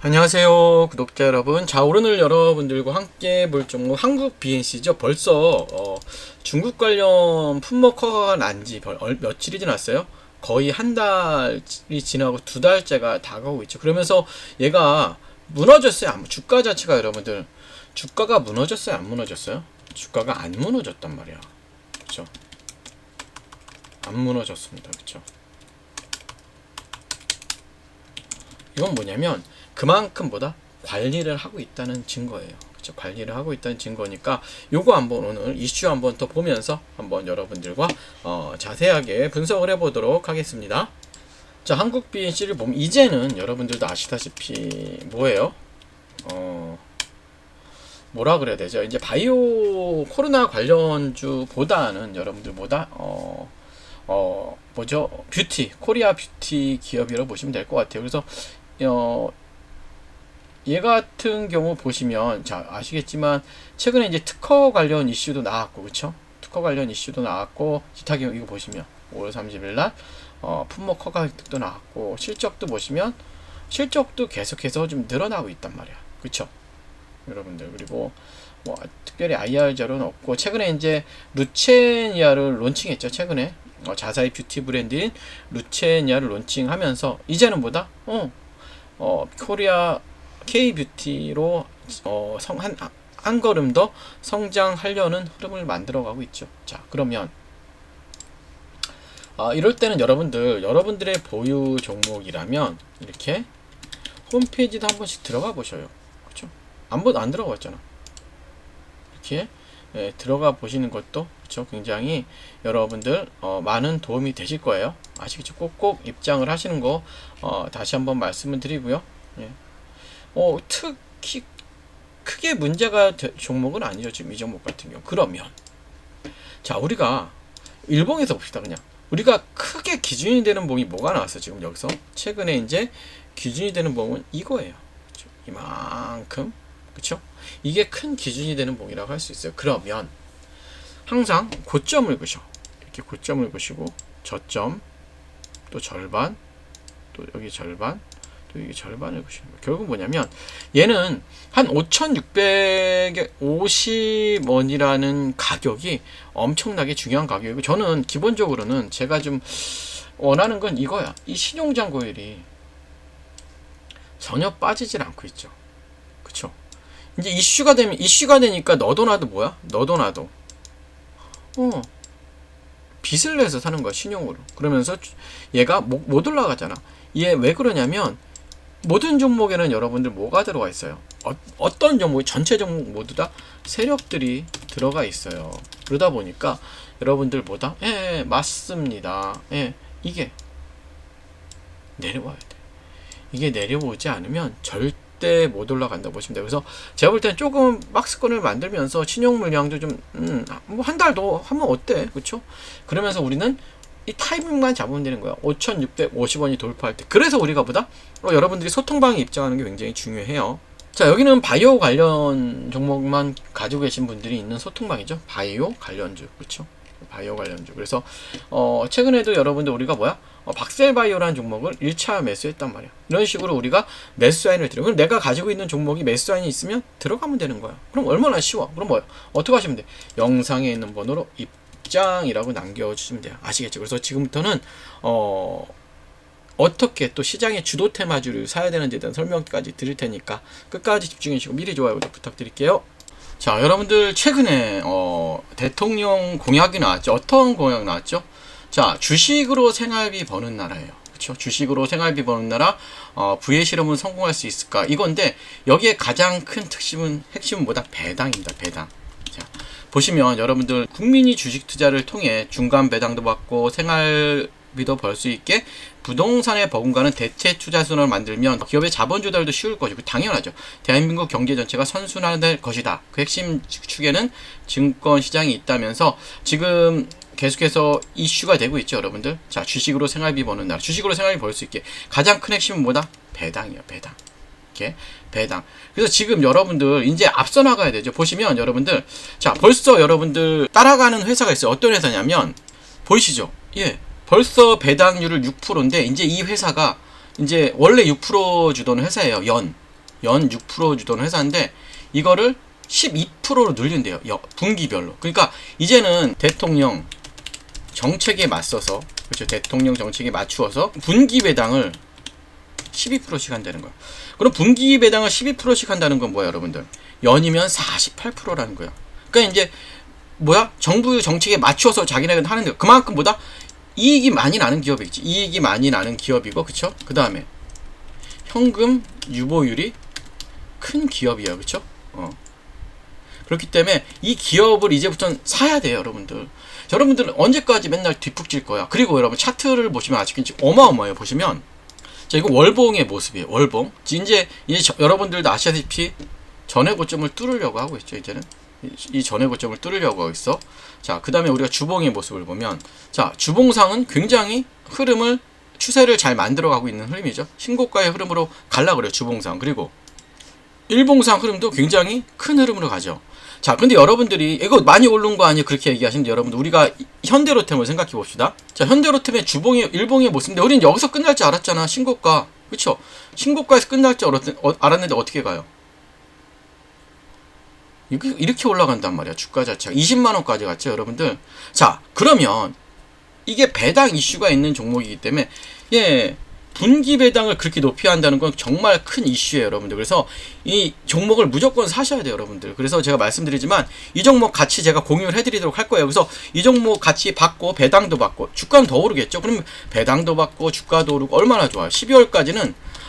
안녕하세요 구독자 여러분. 자 오늘 여러분들과 함께 볼 종목 한국 BNC죠. 벌써 어, 중국 관련 품목 허가가 난지 며칠이 지났어요. 거의 한 달이 지나고 두 달째가 다가오고 있죠. 그러면서 얘가 무너졌어요. 안- 주가 자체가 여러분들 주가가 무너졌어요? 안 무너졌어요? 주가가 안 무너졌단 말이야. 그쵸? 안 무너졌습니다. 그쵸 이건 뭐냐면 그만큼 보다 관리를 하고 있다는 증거예요. 그렇죠? 관리를 하고 있다는 증거니까 요거 한번 오늘 이슈 한번 더 보면서 한번 여러분들과 어, 자세하게 분석을 해보도록 하겠습니다. 자, 한국 BNC를 보면 이제는 여러분들도 아시다시피 뭐예요? 어, 뭐라 그래야 되죠? 이제 바이오 코로나 관련주보다는 여러분들보다 어, 어, 뭐죠? 뷰티, 코리아 뷰티 기업이라고 보시면 될 것 같아요. 그래서 어, 얘 같은 경우 보시면 자 아시겠지만 최근에 이제 특허 관련 이슈도 나왔고 그쵸? 특허 관련 이슈도 나왔고 기타 경우 이거 보시면 5월 30일 날 어, 품목 허가 획득도 나왔고 실적도 보시면 실적도 계속해서 좀 늘어나고 있단 말이야. 그쵸? 여러분들 그리고 뭐 특별히 IR 자료는 없고 최근에 이제 루체니아를 론칭했죠 최근에. 어, 자사의 뷰티 브랜드인 루체니아를 론칭하면서 이제는 뭐다? 어, 어 코리아 K-뷰티로 어, 성, 한, 한 걸음 더 성장하려는 흐름을 만들어가고 있죠. 자, 그러면 아, 이럴 때는 여러분들, 여러분들의 보유 종목이라면 이렇게 홈페이지도 한 번씩 들어가 보셔요. 그렇죠? 안, 보, 안 들어가 봤잖아. 이렇게 예, 들어가 보시는 것도 그렇죠? 굉장히 여러분들 어, 많은 도움이 되실 거예요. 아시겠죠? 꼭꼭 입장을 하시는 거 어, 다시 한번 말씀을 드리고요. 예. 어, 특히 크게 문제가 되, 종목은 아니죠. 지금 이 종목 같은 경우. 그러면 자, 우리가 일봉에서 봅시다. 그냥 우리가 크게 기준이 되는 봉이 뭐가 나왔어? 지금 여기서 최근에 이제 기준이 되는 봉은 이거예요. 그쵸? 이만큼. 그쵸? 이게 큰 기준이 되는 봉이라고 할 수 있어요. 그러면 항상 고점을 그셔. 이렇게 고점을 그시고 저점 또 절반 또 여기 절반 또 이게 절반을 그시는 거예요. 결국 뭐냐면 얘는 한 5,650원이라는 가격이 엄청나게 중요한 가격이고 저는 기본적으로는 제가 좀 원하는 건 이거야. 이 신용장 고율이 전혀 빠지질 않고 있죠. 그쵸? 이제 이슈가 되면 이슈가 되니까 너도 나도 뭐야? 너도 나도 어 빚을 내서 사는 거야 신용으로. 그러면서 얘가 못, 못 올라가잖아. 얘 왜 그러냐면 모든 종목에는 여러분들 뭐가 들어가 있어요? 어, 떤 종목, 전체 종목 모두 다 세력들이 들어가 있어요. 그러다 보니까 여러분들 보다 예, 예 맞습니다. 예, 이게 내려와야 돼. 이게 내려오지 않으면 절대 못 올라간다 보시면 돼요. 그래서 제가 볼 때는 조금 박스권을 만들면서 신용 물량도 좀, 음, 뭐한 달 더 하면 어때? 그쵸? 그러면서 우리는 이 타이밍만 잡으면 되는 거야. 5,650원이 돌파할 때. 그래서 우리가 보다 어, 여러분들이 소통방에 입장하는 게 굉장히 중요해요. 자, 여기는 바이오 관련 종목만 가지고 계신 분들이 있는 소통방이죠. 바이오 관련주. 그렇죠? 바이오 관련주. 그래서 어, 최근에도 여러분들 우리가 뭐야? 어, 박셀바이오라는 종목을 1차 매수했단 말이야. 이런 식으로 우리가 매수 사인을. 그럼 내가 가지고 있는 종목이 매수 사인이 있으면 들어가면 되는 거야. 그럼 얼마나 쉬워? 그럼 뭐야? 어떻게 하시면 돼? 영상에 있는 번호로 입장이라고 남겨주시면 돼요. 아시겠죠? 그래서 지금부터는 어, 어떻게 또 시장의 주도 테마주를 사야 되는지에 대한 설명까지 드릴 테니까 끝까지 집중해 주시고 미리 좋아요도 부탁드릴게요. 자, 여러분들 최근에 어, 대통령 공약이 나왔죠. 어떤 공약 나왔죠? 자, 주식으로 생활비 버는 나라예요. 그렇죠? 주식으로 생활비 버는 나라, 어, 부의 실험은 성공할 수 있을까? 이건데 여기에 가장 큰 특심은 핵심은 뭐다? 배당입니다. 배당. 자, 보시면 여러분들 국민이 주식 투자를 통해 중간 배당도 받고 생활 비도 벌 수 있게 부동산에 버금가는 대체 투자 순환을 만들면 기업의 자본 조달도 쉬울 것이고 당연하죠. 대한민국 경제 전체가 선순환될 것이다. 그 핵심 축에는 증권 시장이 있다면서 지금 계속해서 이슈가 되고 있죠, 여러분들. 자, 주식으로 생활비 버는 나라. 주식으로 생활비 벌 수 있게 가장 큰 핵심은 뭐다? 배당이요, 배당. 이렇게 배당. 그래서 지금 여러분들 이제 앞서 나가야 되죠. 보시면 여러분들 자, 벌써 여러분들 따라가는 회사가 있어요. 어떤 회사냐면 보이시죠? 예. 벌써 배당률을 6%인데 이제 이 회사가 이제 원래 6% 주던 회사예요. 연. 연 6% 주던 회사인데 이거를 12%로 늘린대요. 여- 분기별로. 그러니까 이제는 대통령 정책에 맞서서 그렇죠. 대통령 정책에 맞추어서 분기 배당을 12%씩 한다는 거야. 그럼 분기 배당을 12%씩 한다는 건 뭐야, 여러분들? 연이면 48%라는 거야. 그러니까 이제 뭐야? 정부 정책에 맞춰서 자기네가 하는 데 그만큼 보다 이익이 많이 나는 기업이겠지. 이익이 많이 나는 기업이고, 그쵸? 그 다음에 현금 유보율이 큰 기업이야, 그쵸? 어. 그렇기 때문에 이 기업을 이제부터는 사야 돼요, 여러분들. 자, 여러분들은 언제까지 맨날 뒷북질 거야? 그리고 여러분 차트를 보시면 아직 어마어마해요. 보시면 자, 이거 월봉의 모습이에요. 월봉. 이제 이제 저- 여러분들도 아시다시피 전의 고점을 뚫으려고 하고 있죠. 이제는 이- 이 전의 고점을 뚫으려고 하고 있어. 자, 그다음에 우리가 주봉의 모습을 보면 자, 주봉상은 굉장히 흐름을 추세를 잘 만들어 가고 있는 흐름이죠. 신고가의 흐름으로 갈라 그래요. 주봉상. 그리고 일봉상 흐름도 굉장히 큰 흐름으로 가죠. 자, 근데 여러분들이 이거 많이 오른 거 아니에요? 그렇게 얘기하시는데 여러분들 우리가 이- 현대로템을 생각해 봅시다. 자, 현대로템의 주봉의 일봉의 모습인데 우리는 여기서 끝날 줄 알았잖아. 신고가. 그쵸? 신고가에서 끝날 줄 알았, 어, 알았는데 어떻게 가요? 이렇게 올라간단 말이야. 주가 자체가 20만 원까지 갔죠, 여러분들. 자, 그러면 이게 배당 이슈가 있는 종목이기 때문에 예. 분기 배당을 그렇게 높이 한다는 건 정말 큰 이슈예요, 여러분들. 그래서 이 종목을 무조건 사셔야 돼요, 여러분들. 그래서 제가 말씀드리지만 이 종목 같이 제가 공유를 해드리도록 할 거예요. 그래서 이 종목 같이 받고 배당도 받고 주가는 더 오르겠죠. 그럼 배당도 받고 주가도 오르고 얼마나 좋아요. 12월까지는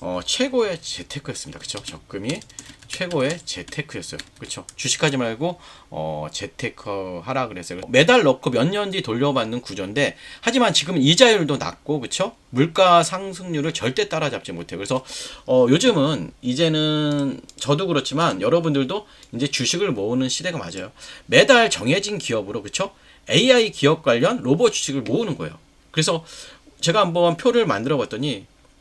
어, 최고의 재테크였습니다. 그쵸? 적금이 최고의 재테크였어요. 그렇죠? 주식하지 말고 어, 재테크 하라 그랬어요. 매달 넣고 몇 년 뒤 돌려받는 구조인데 하지만 지금 이자율도 낮고 그렇죠? 물가 상승률을 절대 따라잡지 못해요. 그래서 어, 요즘은 이제는 저도 그렇지만 여러분들도 이제 주식을 모으는 시대가 맞아요. 매달 정해진 기업으로 그렇죠? AI 기업 관련 로봇 주식을 모으는 거예요. 그래서 제가 한번 표를 만들어 봤더니